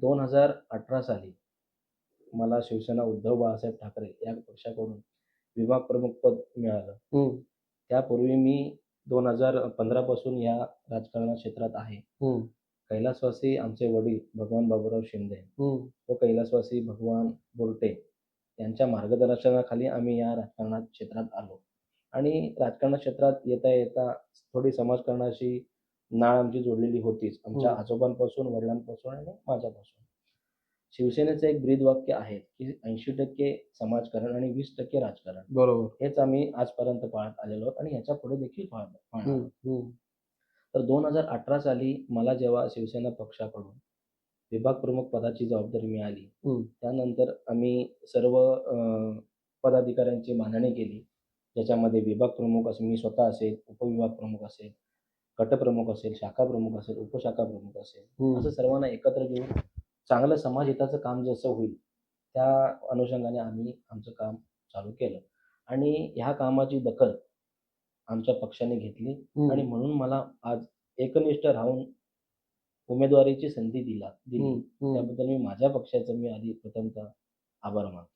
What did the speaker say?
दोन हजार अठरा साली मला शिवसेना उद्धव बाळासाहेब ठाकरे या पक्षाकडून विभाग प्रमुख पद मिळालं. त्यापूर्वी मी दोन हजार पंधरापासून या राजकारणा क्षेत्रात आहे. कैलासवासी आमचे वडील भगवान बाबूराव शिंदे. व कैलासवासी भगवान बोरटे यांच्या मार्गदर्शनाखाली आम्ही या राजकारणात क्षेत्रात आलो. आणि राजकारण क्षेत्रात येता येता थोडी समाजकारणाशी नाळ आमची जोडलेली होतीच. आमच्या हम्म. आजोबांपासून वडिलांपासून आणि माझ्यापासून. शिवसेनेचं एक ब्रीद वाक्य आहे की ऐंशी टक्के समाजकारण आणि वीस टक्के राजकारण. बरोबर. हेच आम्ही आजपर्यंत पाळत आलेलो आहोत आणि ह्याच्या पुढे देखील पाळत तर दोन हजार अठरा साली मला जेव्हा शिवसेना पक्षाकडून विभाग प्रमुख पदाची जबाबदारी मिळाली. त्यानंतर आम्ही सर्व पदाधिकाऱ्यांची मांडणी केली. ज्याच्यामध्ये विभाग प्रमुख असेल मी स्वतः असेल उपविभाग प्रमुख असेल गटप्रमुख असेल शाखा प्रमुख असेल उपशाखा प्रमुख असेल. असं सर्वांना एकत्र घेऊन चांगलं समाजहिताचं काम जसं होईल त्या अनुषंगाने आम्ही आमचं काम चालू केलं आणि ह्या कामाची दखल आमच्या पक्षाने घेतली. आणि म्हणून मला आज एकनिष्ठ राहून उमेदवारीची संधी दिला दिली. त्याबद्दल मी माझ्या पक्षाचं मी आधी प्रथमतः आभार मानतो